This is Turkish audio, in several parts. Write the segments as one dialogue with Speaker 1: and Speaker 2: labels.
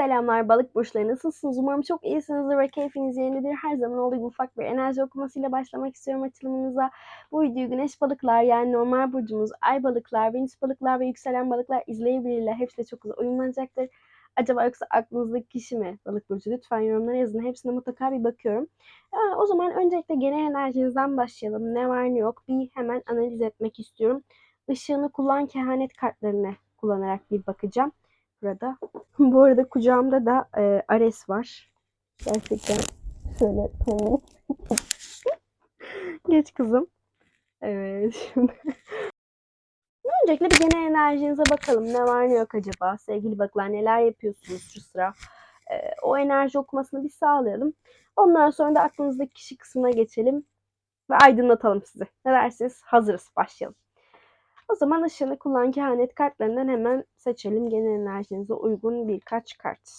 Speaker 1: Selamlar balık burçları nasılsınız? Umarım çok iyisinizdir ve keyfiniz yerindedir. Her zaman olduğu gibi ufak bir enerji okumasıyla başlamak istiyorum açılımınıza. Bu videoyu güneş balıklar yani normal burcumuz, ay balıklar, venüs balıklar ve yükselen balıklar izleyebilirler. Hepsi de çok güzel uyumlanacaktır. Acaba yoksa aklınızdaki kişi mi balık burcu? Lütfen yorumlara yazın. Hepsine mutlaka bir bakıyorum. Ee, o zaman öncelikle genel enerjinizden başlayalım. Ne var ne yok bir hemen analiz etmek istiyorum. Işığını kullan kehanet kartlarını kullanarak bir bakacağım burada. Bu arada kucağımda da e, Ares var. Gerçekten şöyle. Geç kızım. Evet şimdi. Öncelikle bir genel enerjinize bakalım. Ne var ne yok acaba? Sevgili baklar neler yapıyorsunuz şu sıra? E, o enerji okumasını bir sağlayalım. Ondan sonra da aklınızdaki kişi kısmına geçelim. Ve aydınlatalım sizi. Ne dersiniz? Hazırız. Başlayalım. O zaman ışığını kullan kehanet kartlarından hemen seçelim. Genel enerjinize uygun birkaç kart.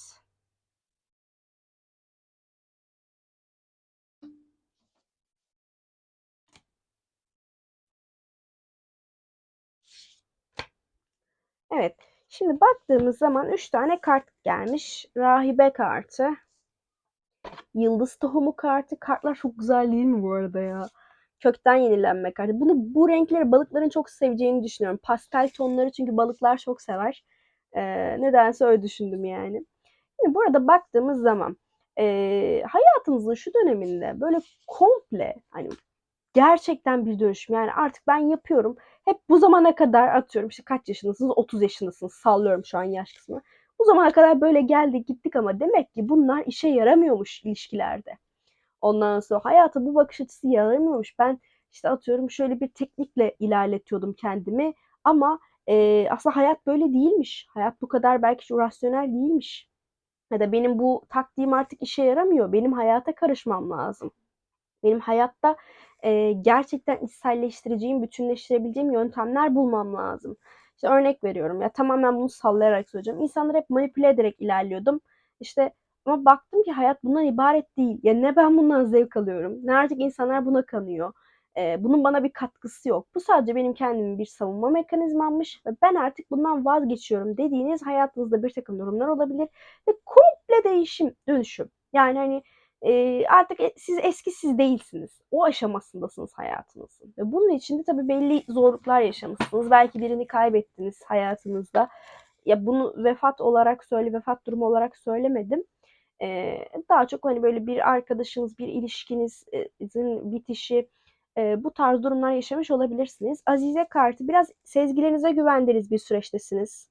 Speaker 1: Evet. Şimdi baktığımız zaman 3 tane kart gelmiş. Rahibe kartı. Yıldız tohumu kartı. Kartlar çok güzel değil mi bu arada ya? Kökten yenilenme kartı. Bunu bu renkleri balıkların çok seveceğini düşünüyorum. Pastel tonları çünkü balıklar çok sever. Ee, nedense öyle düşündüm yani. Şimdi burada baktığımız zaman e, hayatımızın şu döneminde böyle komple hani gerçekten bir dönüşüm. Yani artık ben yapıyorum. Hep bu zamana kadar atıyorum işte kaç yaşındasınız? 30 yaşındasınız. Sallıyorum şu an yaş kısmını. Bu zamana kadar böyle geldik gittik ama demek ki bunlar işe yaramıyormuş ilişkilerde. Ondan sonra hayata bu bakış açısı yaramıyormuş. Ben işte atıyorum şöyle bir teknikle ilerletiyordum kendimi ama e, aslında hayat böyle değilmiş. Hayat bu kadar belki rasyonel değilmiş. Ya da benim bu taktiğim artık işe yaramıyor. Benim hayata karışmam lazım. Benim hayatta e, gerçekten içselleştireceğim, bütünleştirebileceğim yöntemler bulmam lazım. İşte örnek veriyorum ya tamamen bunu sallayarak söyleyeceğim. İnsanları hep manipüle ederek ilerliyordum. İşte ama baktım ki hayat bundan ibaret değil. Yani ne ben bundan zevk alıyorum, ne artık insanlar buna kanıyor. Ee, bunun bana bir katkısı yok. Bu sadece benim kendimin bir savunma mekanizmammış ve ben artık bundan vazgeçiyorum dediğiniz hayatınızda bir takım durumlar olabilir ve komple değişim, dönüşüm. Yani hani e, artık siz eski siz değilsiniz. O aşamasındasınız hayatınızın. Ve bunun için de tabii belli zorluklar yaşamışsınız. Belki birini kaybettiniz hayatınızda. Ya bunu vefat olarak söyle, vefat durumu olarak söylemedim daha çok hani böyle bir arkadaşınız, bir ilişkinizin bitişi bu tarz durumlar yaşamış olabilirsiniz. Azize kartı biraz sezgilerinize güvendiğiniz bir süreçtesiniz.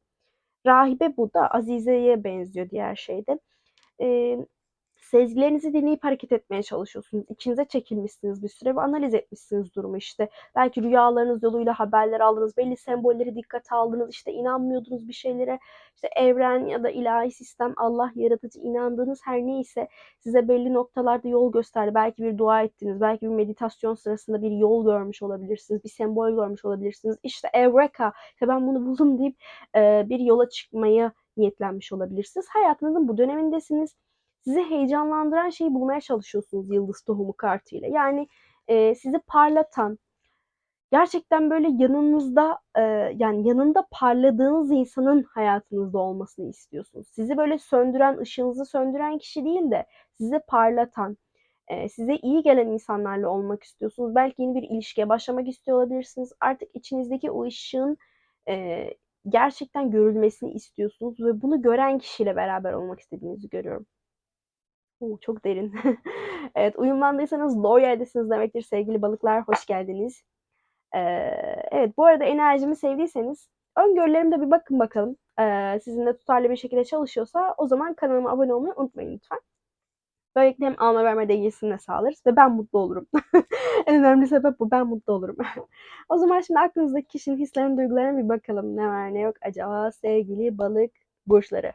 Speaker 1: Rahibe bu da Azize'ye benziyor diğer şeyde sezgilerinizi dinleyip hareket etmeye çalışıyorsunuz. İçinize çekilmişsiniz bir süre ve analiz etmişsiniz durumu işte. Belki rüyalarınız yoluyla haberler aldınız, belli sembolleri dikkate aldınız, işte inanmıyordunuz bir şeylere. İşte evren ya da ilahi sistem, Allah yaratıcı inandığınız her neyse size belli noktalarda yol gösterdi. Belki bir dua ettiniz, belki bir meditasyon sırasında bir yol görmüş olabilirsiniz, bir sembol görmüş olabilirsiniz. İşte Evreka, işte ben bunu buldum deyip e, bir yola çıkmaya niyetlenmiş olabilirsiniz. Hayatınızın bu dönemindesiniz sizi heyecanlandıran şeyi bulmaya çalışıyorsunuz yıldız tohumu kartıyla. Yani e, sizi parlatan, gerçekten böyle yanınızda e, yani yanında parladığınız insanın hayatınızda olmasını istiyorsunuz. Sizi böyle söndüren, ışığınızı söndüren kişi değil de sizi parlatan, e, size iyi gelen insanlarla olmak istiyorsunuz. Belki yeni bir ilişkiye başlamak istiyor olabilirsiniz. Artık içinizdeki o ışığın e, gerçekten görülmesini istiyorsunuz ve bunu gören kişiyle beraber olmak istediğinizi görüyorum. Oo, çok derin. evet, uyumlandıysanız doğru yerdesiniz demektir sevgili balıklar. Hoş geldiniz. Ee, evet, bu arada enerjimi sevdiyseniz öngörülerimde bir bakın bakalım. Ee, sizinle tutarlı bir şekilde çalışıyorsa o zaman kanalıma abone olmayı unutmayın lütfen. Böylelikle hem alma verme dengesini de sağlarız ve ben mutlu olurum. en önemli sebep bu. Ben mutlu olurum. o zaman şimdi aklınızdaki kişinin hislerine, duygularına bir bakalım. Ne var ne yok acaba sevgili balık burçları.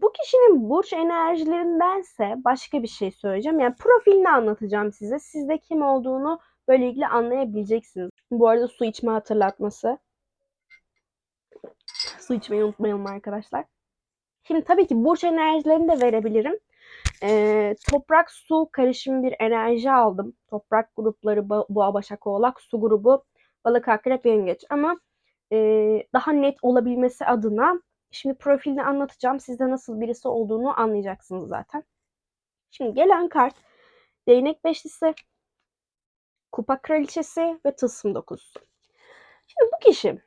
Speaker 1: Bu kişinin burç enerjilerindense başka bir şey söyleyeceğim. Yani profilini anlatacağım size. Sizde kim olduğunu böyle ilgili anlayabileceksiniz. Bu arada su içme hatırlatması. Su içmeyi unutmayalım arkadaşlar. Şimdi tabii ki burç enerjilerini de verebilirim. Ee, toprak su karışımı bir enerji aldım. Toprak grupları boğa başak oğlak su grubu balık akrep yengeç ama e, daha net olabilmesi adına şimdi profilini anlatacağım. Sizde nasıl birisi olduğunu anlayacaksınız zaten. Şimdi gelen kart değnek beşlisi, kupa kraliçesi ve tılsım dokuzusu. Şimdi bu kişi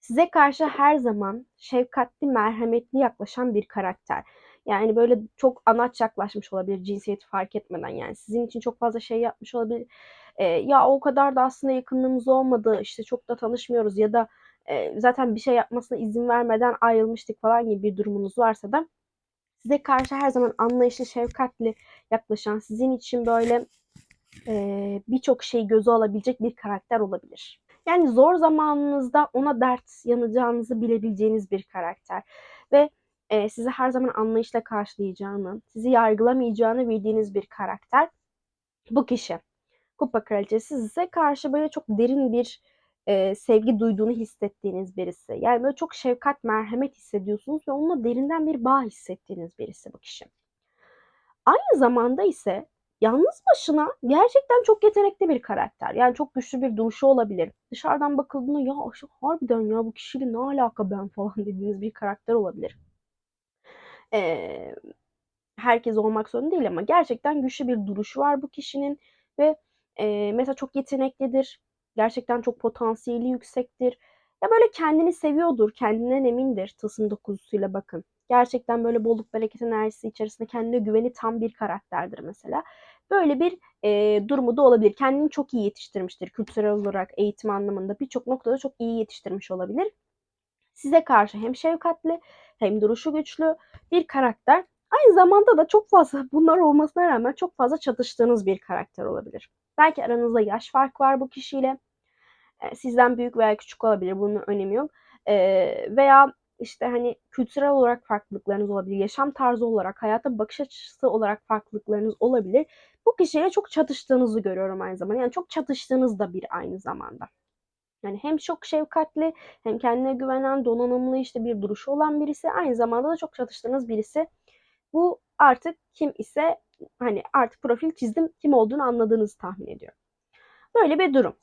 Speaker 1: size karşı her zaman şefkatli, merhametli yaklaşan bir karakter. Yani böyle çok anaç yaklaşmış olabilir cinsiyeti fark etmeden. Yani sizin için çok fazla şey yapmış olabilir. Ee, ya o kadar da aslında yakınlığımız olmadı. işte çok da tanışmıyoruz ya da zaten bir şey yapmasına izin vermeden ayrılmıştık falan gibi bir durumunuz varsa da size karşı her zaman anlayışlı, şefkatli yaklaşan, sizin için böyle e, birçok şey göze alabilecek bir karakter olabilir. Yani zor zamanınızda ona dert yanacağınızı bilebileceğiniz bir karakter. Ve e, sizi her zaman anlayışla karşılayacağını, sizi yargılamayacağını bildiğiniz bir karakter. Bu kişi. Kupa kraliçesi size karşı böyle çok derin bir e, sevgi duyduğunu hissettiğiniz birisi. Yani böyle çok şefkat, merhamet hissediyorsunuz ve onunla derinden bir bağ hissettiğiniz birisi bu kişi. Aynı zamanda ise yalnız başına gerçekten çok yetenekli bir karakter. Yani çok güçlü bir duruşu olabilir. Dışarıdan bakıldığında ya harbiden ya bu kişiyle ne alaka ben falan dediğiniz bir karakter olabilir. Ee, herkes olmak zorunda değil ama gerçekten güçlü bir duruşu var bu kişinin ve e, mesela çok yeteneklidir. Gerçekten çok potansiyeli yüksektir. Ya böyle kendini seviyordur, kendinden emindir tılsım dokuzusuyla bakın. Gerçekten böyle bolluk bereket enerjisi içerisinde kendine güveni tam bir karakterdir mesela. Böyle bir e, durumu da olabilir. Kendini çok iyi yetiştirmiştir kültürel olarak, eğitim anlamında birçok noktada çok iyi yetiştirmiş olabilir. Size karşı hem şefkatli hem duruşu güçlü bir karakter. Aynı zamanda da çok fazla bunlar olmasına rağmen çok fazla çatıştığınız bir karakter olabilir. Belki aranızda yaş fark var bu kişiyle. Sizden büyük veya küçük olabilir. Bunun önemi yok. Veya işte hani kültürel olarak farklılıklarınız olabilir. Yaşam tarzı olarak, hayata bakış açısı olarak farklılıklarınız olabilir. Bu kişiyle çok çatıştığınızı görüyorum aynı zamanda. Yani çok çatıştığınız da bir aynı zamanda. Yani hem çok şefkatli hem kendine güvenen, donanımlı işte bir duruşu olan birisi. Aynı zamanda da çok çatıştığınız birisi. Bu artık kim ise hani artık profil çizdim kim olduğunu anladığınızı tahmin ediyorum. Böyle bir durum.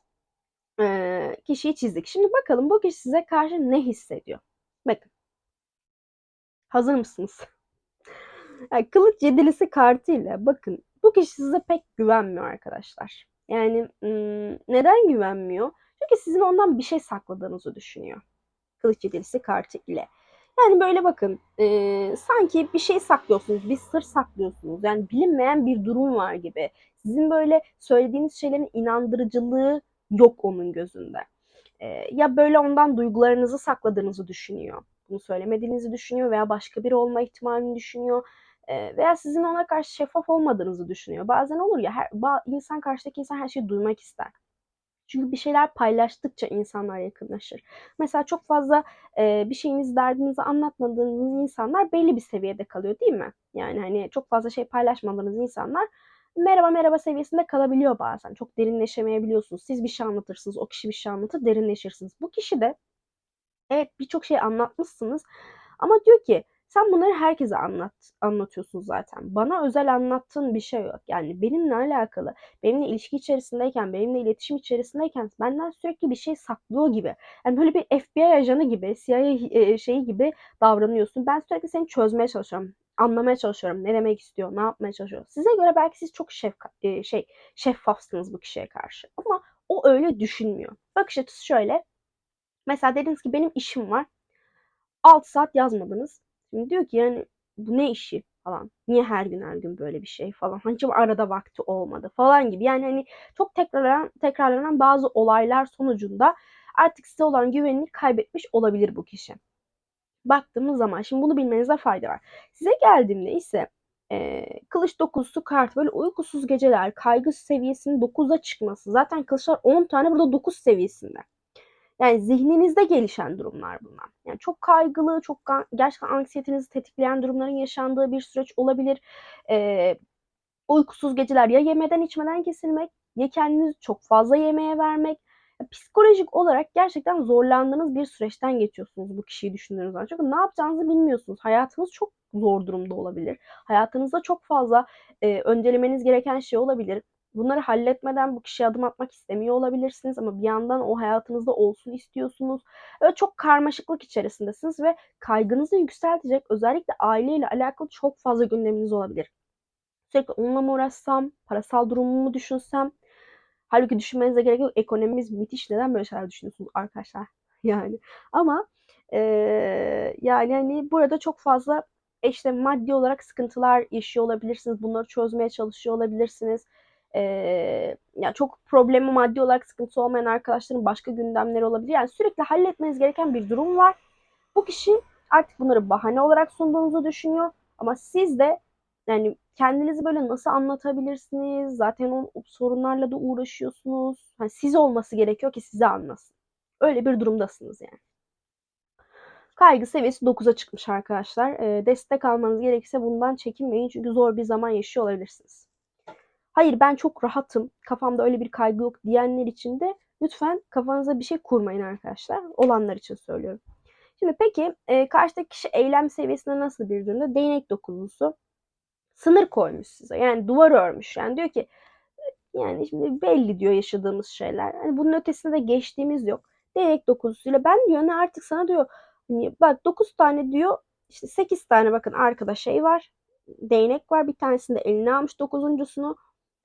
Speaker 1: Ee, kişiyi çizdik. Şimdi bakalım bu kişi size karşı ne hissediyor? Bakın. Hazır mısınız? Yani kılıç yedilisi kartıyla bakın bu kişi size pek güvenmiyor arkadaşlar. Yani neden güvenmiyor? Çünkü sizin ondan bir şey sakladığınızı düşünüyor. Kılıç yedilisi kartı ile. Yani böyle bakın e, sanki bir şey saklıyorsunuz, bir sır saklıyorsunuz. Yani bilinmeyen bir durum var gibi. Sizin böyle söylediğiniz şeylerin inandırıcılığı yok onun gözünde. E, ya böyle ondan duygularınızı sakladığınızı düşünüyor. Bunu söylemediğinizi düşünüyor veya başka biri olma ihtimalini düşünüyor. E, veya sizin ona karşı şeffaf olmadığınızı düşünüyor. Bazen olur ya her, insan karşıdaki insan her şeyi duymak ister. Çünkü bir şeyler paylaştıkça insanlar yakınlaşır. Mesela çok fazla e, bir şeyiniz, derdinizi anlatmadığınız insanlar belli bir seviyede kalıyor değil mi? Yani hani çok fazla şey paylaşmadığınız insanlar merhaba merhaba seviyesinde kalabiliyor bazen. Çok derinleşemeyebiliyorsunuz. Siz bir şey anlatırsınız, o kişi bir şey anlatır, derinleşirsiniz. Bu kişi de evet birçok şey anlatmışsınız ama diyor ki sen bunları herkese anlat, anlatıyorsun zaten. Bana özel anlattığın bir şey yok. Yani benimle alakalı, benimle ilişki içerisindeyken, benimle iletişim içerisindeyken benden sürekli bir şey saklıyor gibi. Yani böyle bir FBI ajanı gibi, CIA e, şeyi gibi davranıyorsun. Ben sürekli seni çözmeye çalışıyorum. Anlamaya çalışıyorum. Ne demek istiyor, ne yapmaya çalışıyor. Size göre belki siz çok şefka, e, şey şeffafsınız bu kişiye karşı. Ama o öyle düşünmüyor. Bakış açısı şöyle. Mesela dediniz ki benim işim var. 6 saat yazmadınız. Şimdi diyor ki yani bu ne işi falan. Niye her gün her gün böyle bir şey falan. Hani hiç arada vakti olmadı falan gibi. Yani hani çok tekrarlanan, tekrarlanan bazı olaylar sonucunda artık size olan güvenini kaybetmiş olabilir bu kişi. Baktığımız zaman şimdi bunu bilmenize fayda var. Size geldiğimde ise e, kılıç dokuzusu kart böyle uykusuz geceler, kaygı seviyesinin 9'a çıkması. Zaten kılıçlar 10 tane burada 9 seviyesinde. Yani zihninizde gelişen durumlar bunlar. Yani çok kaygılı, çok gerçekten anksiyetenizi tetikleyen durumların yaşandığı bir süreç olabilir. Eee, uykusuz geceler ya yemeden içmeden kesilmek ya kendinizi çok fazla yemeğe vermek. Psikolojik olarak gerçekten zorlandığınız bir süreçten geçiyorsunuz bu kişiyi düşündüğünüz zaman. Çünkü ne yapacağınızı bilmiyorsunuz. Hayatınız çok zor durumda olabilir. Hayatınızda çok fazla e, öncelemeniz gereken şey olabilir. Bunları halletmeden bu kişiye adım atmak istemiyor olabilirsiniz ama bir yandan o hayatınızda olsun istiyorsunuz. Öyle çok karmaşıklık içerisindesiniz ve kaygınızı yükseltecek özellikle aileyle alakalı çok fazla gündeminiz olabilir. Sürekli onunla mı uğraşsam, parasal durumumu düşünsem. Halbuki düşünmenize gerek yok. Ekonomimiz müthiş. Neden böyle şeyler düşünüyorsunuz arkadaşlar? Yani ama e, yani hani burada çok fazla işte maddi olarak sıkıntılar yaşıyor olabilirsiniz. Bunları çözmeye çalışıyor olabilirsiniz. Ee, yani çok problemi maddi olarak sıkıntı olmayan arkadaşların başka gündemleri olabilir. Yani sürekli halletmeniz gereken bir durum var. Bu kişi artık bunları bahane olarak sunduğunuzu düşünüyor. Ama siz de yani kendinizi böyle nasıl anlatabilirsiniz? Zaten o sorunlarla da uğraşıyorsunuz. Yani siz olması gerekiyor ki size anlasın. Öyle bir durumdasınız yani. Kaygı seviyesi 9'a çıkmış arkadaşlar. E, destek almanız gerekirse bundan çekinmeyin çünkü zor bir zaman yaşıyor olabilirsiniz. Hayır ben çok rahatım, kafamda öyle bir kaygı yok diyenler için de lütfen kafanıza bir şey kurmayın arkadaşlar. Olanlar için söylüyorum. Şimdi peki e, karşıdaki kişi eylem seviyesinde nasıl bir durumda? Değnek dokuzlusu sınır koymuş size. Yani duvar örmüş. Yani diyor ki yani şimdi belli diyor yaşadığımız şeyler. Hani bunun ötesinde de geçtiğimiz yok. Değnek dokuzusuyla ben diyor ne artık sana diyor hani bak 9 tane diyor işte 8 tane bakın arkada şey var. Değnek var. Bir tanesinde eline almış dokuzuncusunu.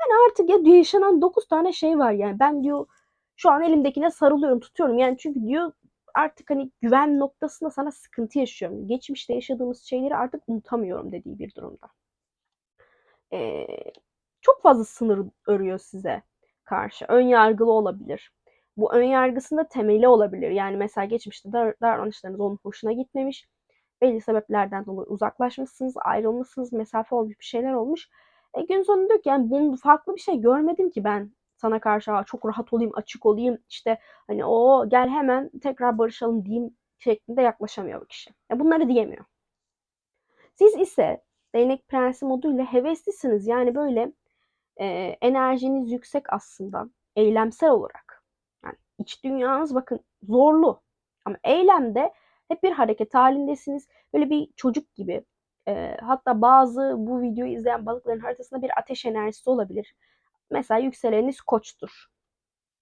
Speaker 1: Yani artık ya yaşanan 9 tane şey var yani. Ben diyor şu an elimdekine sarılıyorum, tutuyorum. Yani çünkü diyor artık hani güven noktasında sana sıkıntı yaşıyorum. Geçmişte yaşadığımız şeyleri artık unutamıyorum dediği bir durumda. Ee, çok fazla sınır örüyor size karşı. Ön yargılı olabilir. Bu ön yargısında temeli olabilir. Yani mesela geçmişte davranışlarınız onun hoşuna gitmemiş. Belli sebeplerden dolayı uzaklaşmışsınız, ayrılmışsınız, mesafe olmuş bir şeyler olmuş. E, gün sonunda diyor ki yani bunu farklı bir şey görmedim ki ben sana karşı çok rahat olayım, açık olayım. İşte hani o gel hemen tekrar barışalım diyeyim şeklinde yaklaşamıyor bu kişi. Yani bunları diyemiyor. Siz ise değnek prensi moduyla heveslisiniz. Yani böyle e, enerjiniz yüksek aslında eylemsel olarak. Yani iç dünyanız bakın zorlu. Ama eylemde hep bir hareket halindesiniz. Böyle bir çocuk gibi. E, hatta bazı bu videoyu izleyen balıkların haritasında bir ateş enerjisi olabilir. Mesela yükseleniniz koçtur.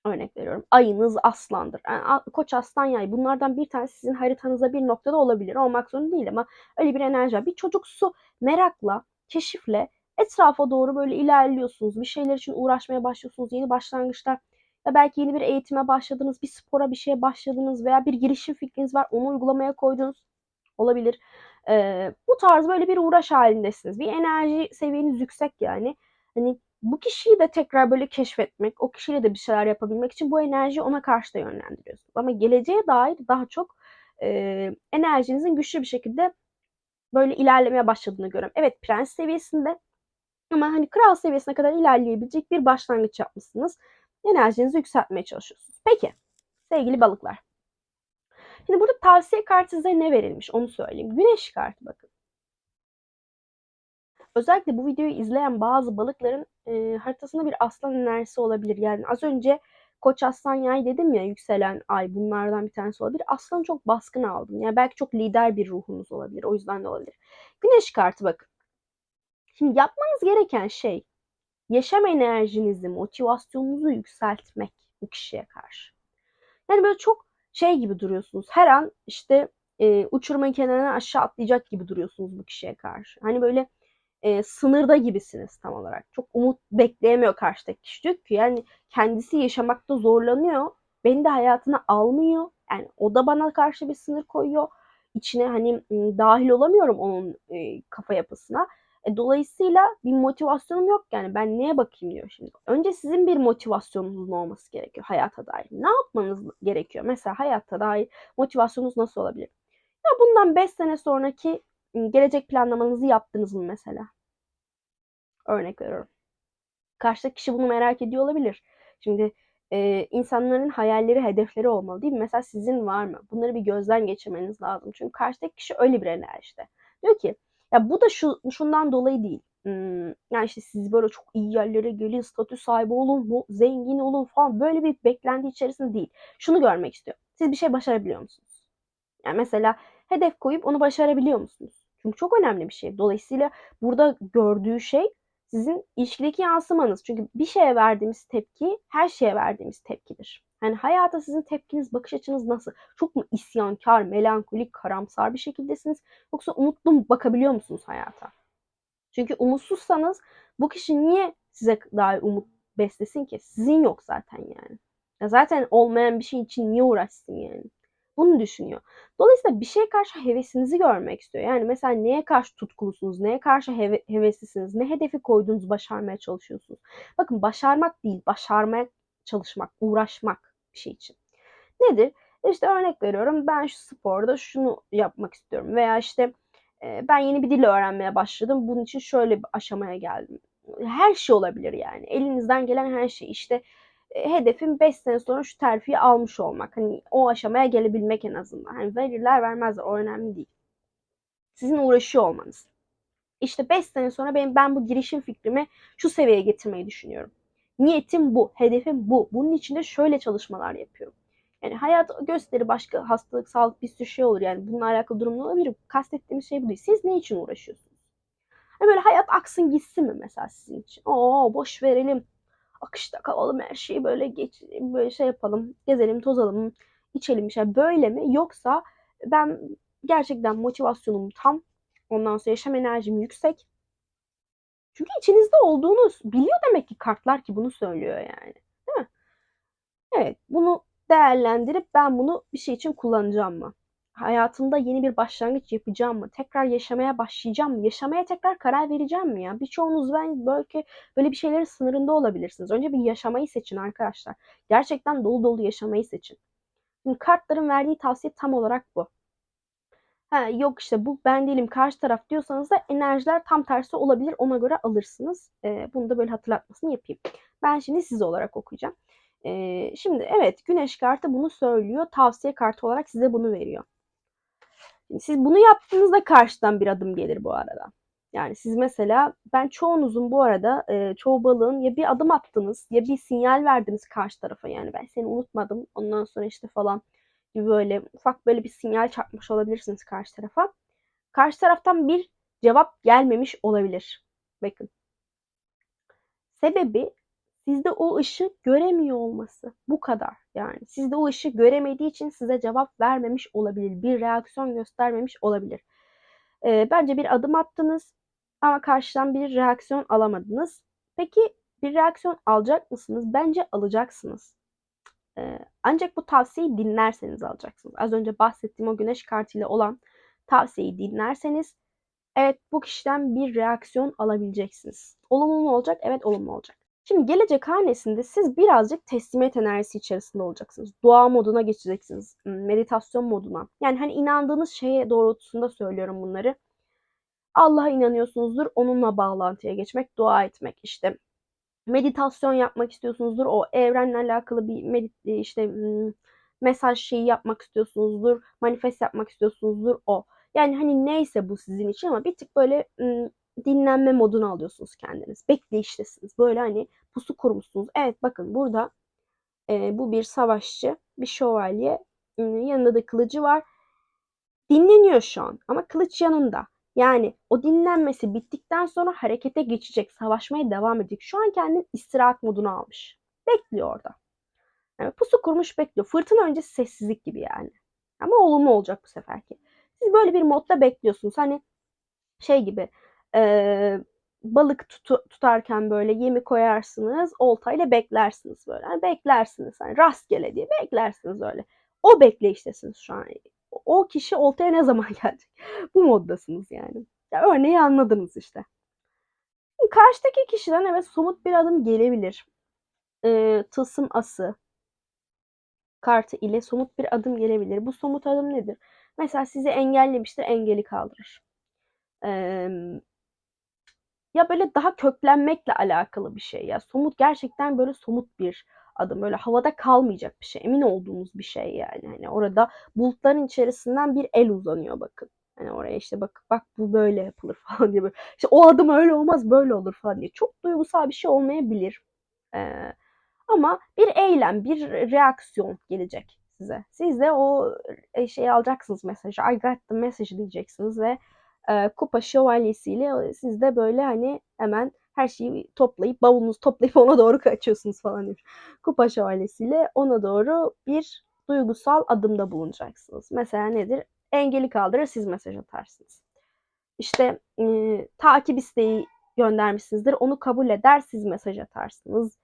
Speaker 1: Örnek veriyorum. Ayınız aslandır. Yani koç aslan yay. Bunlardan bir tanesi sizin haritanızda bir noktada olabilir. Olmak zorunda değil ama öyle bir enerji var. Bir çocuksu merakla, keşifle etrafa doğru böyle ilerliyorsunuz. Bir şeyler için uğraşmaya başlıyorsunuz. Yeni başlangıçlar ya belki yeni bir eğitime başladınız, bir spora bir şeye başladınız veya bir girişim fikriniz var. Onu uygulamaya koydunuz. Olabilir. Ee, bu tarz böyle bir uğraş halindesiniz. Bir enerji seviyeniz yüksek yani. Hani bu kişiyi de tekrar böyle keşfetmek, o kişiyle de bir şeyler yapabilmek için bu enerjiyi ona karşı da yönlendiriyorsunuz. Ama geleceğe dair daha çok e, enerjinizin güçlü bir şekilde böyle ilerlemeye başladığını görüyorum. Evet prens seviyesinde ama hani kral seviyesine kadar ilerleyebilecek bir başlangıç yapmışsınız. Enerjinizi yükseltmeye çalışıyorsunuz. Peki sevgili balıklar. Şimdi burada tavsiye kartı size ne verilmiş onu söyleyeyim. Güneş kartı bakın. Özellikle bu videoyu izleyen bazı balıkların e, haritasında bir aslan enerjisi olabilir. Yani az önce Koç aslan yay dedim ya yükselen ay bunlardan bir tanesi olabilir. Aslanı çok baskın aldım. Yani belki çok lider bir ruhunuz olabilir. O yüzden de olabilir. Güneş kartı bakın. Şimdi yapmanız gereken şey yaşam enerjinizi, motivasyonunuzu yükseltmek bu kişiye karşı. Yani böyle çok şey gibi duruyorsunuz. Her an işte e, uçurma kenarına aşağı atlayacak gibi duruyorsunuz bu kişiye karşı. Hani böyle e, sınırda gibisiniz tam olarak. Çok umut bekleyemiyor karşıdaki kişi. Diyor ki yani kendisi yaşamakta zorlanıyor. Beni de hayatına almıyor. Yani o da bana karşı bir sınır koyuyor. İçine hani dahil olamıyorum onun e, kafa yapısına. E, dolayısıyla bir motivasyonum yok yani ben neye bakayım diyor şimdi. Önce sizin bir motivasyonunuzun olması gerekiyor hayata dair. Ne yapmanız gerekiyor? Mesela hayatta dair motivasyonunuz nasıl olabilir? Ya bundan 5 sene sonraki gelecek planlamanızı yaptınız mı mesela? Örnek veriyorum. Karşıdaki kişi bunu merak ediyor olabilir. Şimdi Eee, insanların hayalleri, hedefleri olmalı değil mi? Mesela sizin var mı? Bunları bir gözden geçirmeniz lazım. Çünkü karşıdaki kişi öyle bir enerjide. Diyor ki ya bu da şu şundan dolayı değil. Imm, yani, işte, siz böyle çok iyi yerlere gelin, statü sahibi olun, bu zengin olun falan böyle bir beklenti içerisinde değil. Şunu görmek istiyor. Siz bir şey başarabiliyor musunuz? Yani, mesela hedef koyup onu başarabiliyor musunuz? Çünkü çok önemli bir şey. Dolayısıyla burada gördüğü şey sizin ilişkideki yansımanız. Çünkü bir şeye verdiğimiz tepki her şeye verdiğimiz tepkidir. Yani, hayata sizin tepkiniz, bakış açınız nasıl? Çok mu isyankâr, melankolik, karamsar bir şekildesiniz yoksa umutlu mu bakabiliyor musunuz hayata? Çünkü umutsuzsanız bu kişi niye size dair umut beslesin ki? Sizin yok zaten yani. Ya, zaten olmayan bir şey için niye uğraşsın yani? Bunu düşünüyor. Dolayısıyla bir şeye karşı hevesinizi görmek istiyor. Yani, mesela neye karşı tutkulusunuz, neye karşı heve heveslisiniz, ne hedefi koyduğunuzu başarmaya çalışıyorsunuz? Bakın başarmak değil, başarmaya çalışmak, uğraşmak bir şey için. Nedir? İşte, örnek veriyorum, ben şu sporda şunu yapmak istiyorum veya, işte, eee, ben yeni bir dil öğrenmeye başladım. Bunun için şöyle bir aşamaya geldim. Her şey olabilir yani. Elinizden gelen her şey. İşte, eee, hedefim 5 sene sonra şu terfiyi almış olmak. Hani, o aşamaya gelebilmek en azından. Hani, verirler vermezler o önemli değil. Sizin uğraşıyor olmanız. İşte 5 sene sonra benim ben bu girişim fikrimi şu seviyeye getirmeyi düşünüyorum. Niyetim bu, hedefim bu. Bunun için de şöyle çalışmalar yapıyorum. Yani hayat gösteri başka hastalık, sağlık bir sürü şey olur yani bununla alakalı durumlar olabilir. Kastettiğimiz şey bu değil. Siz ne için uğraşıyorsunuz? Hani böyle hayat aksın gitsin mi mesela sizin için? Oo boş verelim. Akışta kalalım her şeyi böyle geç böyle şey yapalım. Gezelim, tozalım, içelim şey. Böyle mi? Yoksa ben gerçekten motivasyonum tam. Ondan sonra yaşam enerjim yüksek. Çünkü içinizde olduğunu biliyor demek ki kartlar ki bunu söylüyor yani. Değil mi? Evet, bunu değerlendirip ben bunu bir şey için kullanacağım mı? Hayatımda yeni bir başlangıç yapacağım mı? Tekrar yaşamaya başlayacağım mı? Yaşamaya tekrar karar vereceğim mi ya? Birçoğunuz ben belki böyle bir şeylerin sınırında olabilirsiniz. Önce bir yaşamayı seçin arkadaşlar. Gerçekten dolu dolu yaşamayı seçin. Şimdi kartların verdiği tavsiye tam olarak bu. Ha, yok işte bu ben değilim karşı taraf diyorsanız da enerjiler tam tersi olabilir. Ona göre alırsınız. Ee, bunu da böyle hatırlatmasını yapayım. Ben şimdi size olarak okuyacağım. Ee, şimdi evet güneş kartı bunu söylüyor. Tavsiye kartı olarak size bunu veriyor. Siz bunu yaptığınızda karşıdan bir adım gelir bu arada. Yani siz mesela ben çoğunuzun bu arada e, çoğu balığın ya bir adım attınız ya bir sinyal verdiniz karşı tarafa yani ben seni unutmadım ondan sonra işte falan gibi böyle ufak böyle bir sinyal çakmış olabilirsiniz karşı tarafa. Karşı taraftan bir cevap gelmemiş olabilir. Bakın. Sebebi sizde o ışığı göremiyor olması. Bu kadar. Yani sizde o ışığı göremediği için size cevap vermemiş olabilir. Bir reaksiyon göstermemiş olabilir. Ee, bence bir adım attınız ama karşıdan bir reaksiyon alamadınız. Peki bir reaksiyon alacak mısınız? Bence alacaksınız. Ancak bu tavsiyeyi dinlerseniz alacaksınız. Az önce bahsettiğim o güneş kartıyla olan tavsiyeyi dinlerseniz evet bu kişiden bir reaksiyon alabileceksiniz. Olumlu mu olacak? Evet olumlu olacak. Şimdi gelecek hanesinde siz birazcık teslimiyet enerjisi içerisinde olacaksınız. Dua moduna geçeceksiniz. Meditasyon moduna. Yani hani inandığınız şeye doğrultusunda söylüyorum bunları. Allah'a inanıyorsunuzdur. Onunla bağlantıya geçmek, dua etmek işte. Meditasyon yapmak istiyorsunuzdur. O evrenle alakalı bir medit işte mesaj şeyi yapmak istiyorsunuzdur. Manifest yapmak istiyorsunuzdur o. Yani hani neyse bu sizin için ama bir tık böyle dinlenme moduna alıyorsunuz kendiniz. Bekleyiştesiniz. Böyle hani pusu kurmuşsunuz. Evet bakın burada e, bu bir savaşçı, bir şövalye. E, yanında da kılıcı var. Dinleniyor şu an ama kılıç yanında. Yani o dinlenmesi bittikten sonra harekete geçecek, savaşmaya devam edecek. Şu an kendini istirahat moduna almış. Bekliyor orada. Yani pusu kurmuş bekliyor. Fırtına öncesi sessizlik gibi yani. Ama olumlu olacak bu seferki. Siz böyle bir modda bekliyorsunuz. Hani şey gibi e, balık tutu, tutarken böyle yemi koyarsınız, oltayla beklersiniz böyle. Yani beklersiniz hani rastgele diye beklersiniz öyle. O bekleyiştesiniz şu an. O kişi oltaya ne zaman gelecek? Bu moddasınız yani. Ya örneği anladınız işte. Karşıdaki kişiden evet somut bir adım gelebilir. Ee, tılsım ası kartı ile somut bir adım gelebilir. Bu somut adım nedir? Mesela sizi engellemiştir, engeli kaldırır. Ee, ya böyle daha köklenmekle alakalı bir şey ya. Somut gerçekten böyle somut bir adım. Böyle havada kalmayacak bir şey. Emin olduğumuz bir şey yani. Hani orada bulutların içerisinden bir el uzanıyor bakın. Hani oraya işte bak bak bu böyle yapılır falan diye böyle. İşte o adım öyle olmaz böyle olur falan diye. Çok duygusal bir şey olmayabilir. Ee, ama bir eylem, bir reaksiyon gelecek size. Siz de o şeyi alacaksınız mesajı. I got the message diyeceksiniz ve e, kupa şövalyesiyle siz de böyle hani hemen her şeyi toplayıp bavulunuzu toplayıp ona doğru kaçıyorsunuz falan diyor. Kupa şövalyesiyle ona doğru bir duygusal adımda bulunacaksınız. Mesela nedir? Engeli kaldırır siz mesaj atarsınız. İşte e, takip isteği göndermişsinizdir. Onu kabul eder siz mesaj atarsınız.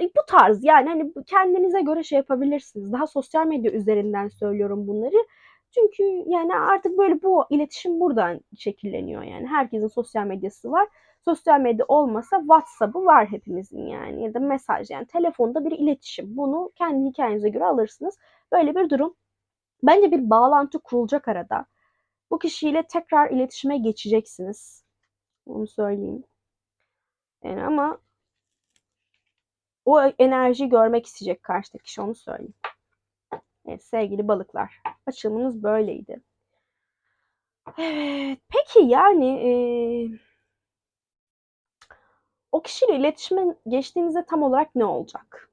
Speaker 1: Bu tarz yani hani kendinize göre şey yapabilirsiniz. Daha sosyal medya üzerinden söylüyorum bunları. Çünkü yani artık böyle bu iletişim buradan şekilleniyor yani. Herkesin sosyal medyası var. Sosyal medya olmasa WhatsApp'ı var hepimizin yani ya da mesaj yani telefonda bir iletişim. Bunu kendi hikayenize göre alırsınız. Böyle bir durum. Bence bir bağlantı kurulacak arada. Bu kişiyle tekrar iletişime geçeceksiniz. Onu söyleyeyim. Yani ama o enerjiyi görmek isteyecek karşıdaki kişi onu söyleyeyim. Evet, sevgili balıklar. Açılımınız böyleydi. Evet, peki yani e, o kişiyle iletişime geçtiğinizde tam olarak ne olacak?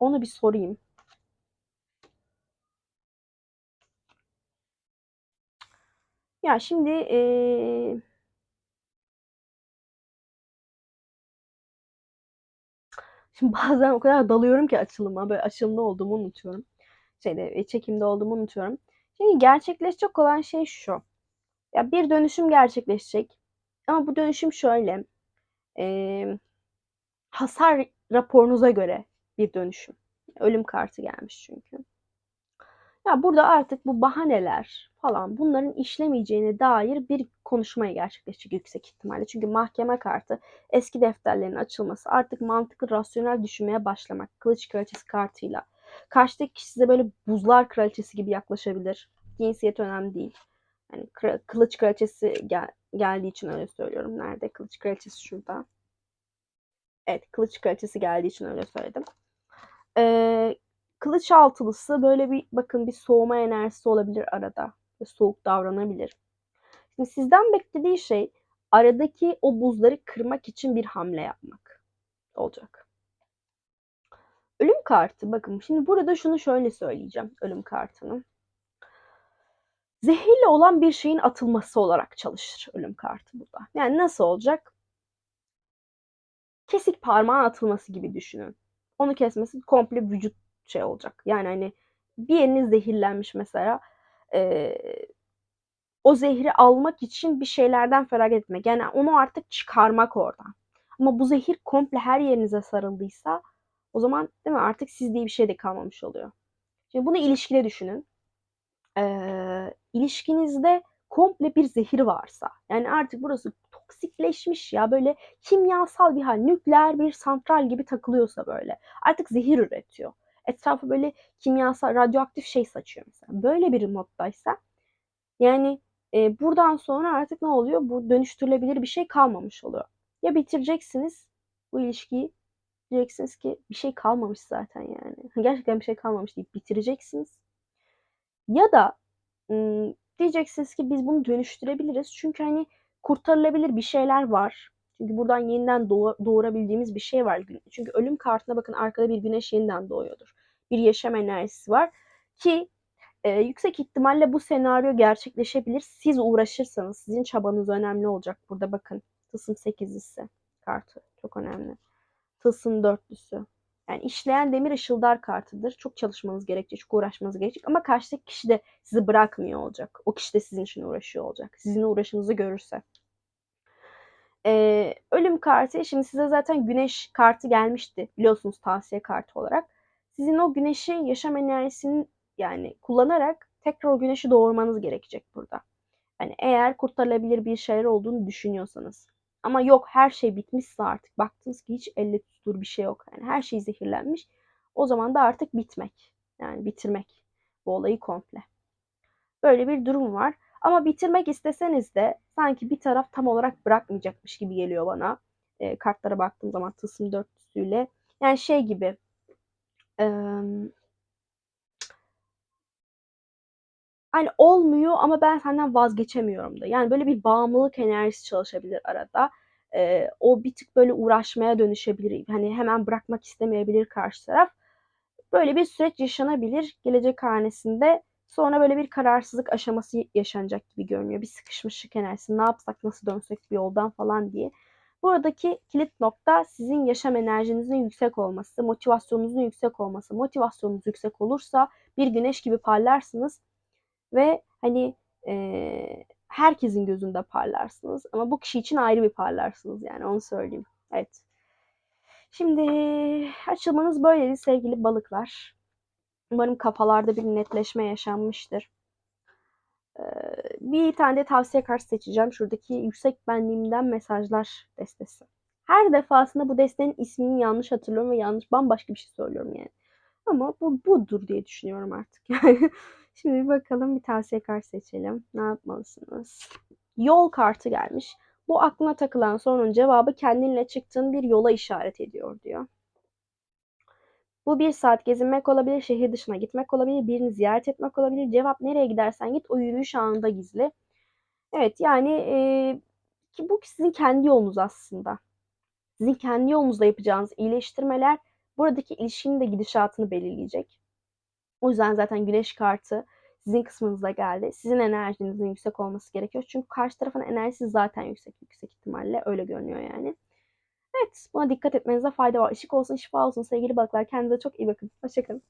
Speaker 1: Onu bir sorayım. Ya şimdi ee, şimdi bazen o kadar dalıyorum ki açılıma böyle açılımda olduğumu unutuyorum. Şeyde çekimde olduğumu unutuyorum. Şimdi gerçekleşecek olan şey şu. Ya bir dönüşüm gerçekleşecek. Ama bu dönüşüm şöyle. E, hasar raporunuza göre bir dönüşüm. Ölüm kartı gelmiş çünkü. Ya burada artık bu bahaneler falan bunların işlemeyeceğine dair bir konuşmaya gerçekleşecek yüksek ihtimalle. Çünkü mahkeme kartı eski defterlerin açılması artık mantıklı rasyonel düşünmeye başlamak kılıç kraliçesi kartıyla. Karşıdaki kişi size böyle buzlar kraliçesi gibi yaklaşabilir. Cinsiyet önemli değil. Yani kılıç kraliçesi gel geldiği için öyle söylüyorum. Nerede? Kılıç kraliçesi şurada. Evet kılıç kraliçesi geldiği için öyle söyledim. Ee, kılıç altılısı böyle bir bakın bir soğuma enerjisi olabilir arada. Ve soğuk davranabilir. Şimdi sizden beklediği şey aradaki o buzları kırmak için bir hamle yapmak olacak. Ölüm kartı bakın şimdi burada şunu şöyle söyleyeceğim ölüm kartını. Zehirli olan bir şeyin atılması olarak çalışır ölüm kartı burada. Yani nasıl olacak? Kesik parmağın atılması gibi düşünün. Onu kesmesi komple vücut şey olacak. Yani hani bir yeriniz zehirlenmiş mesela. E, o zehri almak için bir şeylerden feragat etmek. Yani onu artık çıkarmak oradan. Ama bu zehir komple her yerinize sarıldıysa o zaman değil mi artık siz diye bir şey de kalmamış oluyor. Şimdi bunu ilişkide düşünün. Ee, ilişkinizde komple bir zehir varsa yani artık burası toksikleşmiş ya böyle kimyasal bir hal nükleer bir santral gibi takılıyorsa böyle artık zehir üretiyor. Etrafı böyle kimyasal radyoaktif şey saçıyor mesela. Böyle bir moddaysa yani e, buradan sonra artık ne oluyor? Bu dönüştürülebilir bir şey kalmamış oluyor. Ya bitireceksiniz bu ilişkiyi diyeceksiniz ki bir şey kalmamış zaten yani. Gerçekten bir şey kalmamış deyip bitireceksiniz. Ya da ım, diyeceksiniz ki biz bunu dönüştürebiliriz. Çünkü hani kurtarılabilir bir şeyler var. Çünkü buradan yeniden doğurabildiğimiz bir şey var. Çünkü ölüm kartına bakın arkada bir güneş yeniden doğuyordur. Bir yaşam enerjisi var ki e, yüksek ihtimalle bu senaryo gerçekleşebilir. Siz uğraşırsanız sizin çabanız önemli olacak. Burada bakın tılsım 8'lisi kartı çok önemli. Tılsım dörtlüsü. Yani işleyen demir ışıldar kartıdır. Çok çalışmanız gerekecek, çok uğraşmanız gerekecek. Ama karşıdaki kişi de sizi bırakmıyor olacak. O kişi de sizin için uğraşıyor olacak. Sizin uğraşınızı görürse. Ee, ölüm kartı, şimdi size zaten güneş kartı gelmişti. Biliyorsunuz tavsiye kartı olarak. Sizin o güneşi yaşam enerjisini yani kullanarak tekrar o güneşi doğurmanız gerekecek burada. Yani eğer kurtarılabilir bir şeyler olduğunu düşünüyorsanız. Ama yok her şey bitmişse artık baktınız ki hiç elle tutulur bir şey yok. Yani her şey zehirlenmiş. O zaman da artık bitmek. Yani bitirmek bu olayı komple. Böyle bir durum var. Ama bitirmek isteseniz de sanki bir taraf tam olarak bırakmayacakmış gibi geliyor bana. E, kartlara baktığım zaman tılsım dörtlüsüyle. Yani şey gibi. E, hani olmuyor ama ben senden vazgeçemiyorum da. Yani böyle bir bağımlılık enerjisi çalışabilir arada. E, o bir tık böyle uğraşmaya dönüşebilir. Hani hemen bırakmak istemeyebilir karşı taraf. Böyle bir süreç yaşanabilir gelecek hanesinde. Sonra böyle bir kararsızlık aşaması yaşanacak gibi görünüyor. Bir sıkışmışlık enerjisi. Ne yapsak, nasıl dönsek bir yoldan falan diye. Buradaki kilit nokta sizin yaşam enerjinizin yüksek olması, motivasyonunuzun yüksek olması. Motivasyonunuz yüksek olursa bir güneş gibi parlarsınız ve hani e, herkesin gözünde parlarsınız. Ama bu kişi için ayrı bir parlarsınız yani onu söyleyeyim. Evet. Şimdi açılmanız böyleydi sevgili balıklar. Umarım kafalarda bir netleşme yaşanmıştır. Bir tane de tavsiye kartı seçeceğim. Şuradaki yüksek benliğimden mesajlar destesi. Her defasında bu destenin ismini yanlış hatırlıyorum ve yanlış bambaşka bir şey söylüyorum yani. Ama bu budur diye düşünüyorum artık. Şimdi bir bakalım bir tavsiye kartı seçelim. Ne yapmalısınız? Yol kartı gelmiş. Bu aklına takılan sorunun cevabı kendinle çıktığın bir yola işaret ediyor diyor. Bu bir saat gezinmek olabilir, şehir dışına gitmek olabilir, birini ziyaret etmek olabilir. Cevap nereye gidersen git o yürüyüş anında gizli. Evet yani e, ki bu sizin kendi yolunuz aslında. Sizin kendi yolunuzda yapacağınız iyileştirmeler buradaki ilişkinin de gidişatını belirleyecek. O yüzden zaten güneş kartı sizin kısmınıza geldi. Sizin enerjinizin yüksek olması gerekiyor. Çünkü karşı tarafın enerjisi zaten yüksek yüksek ihtimalle öyle görünüyor yani. Evet buna dikkat etmenize fayda var. Işık olsun şifa olsun sevgili balıklar. Kendinize çok iyi bakın. Hoşçakalın.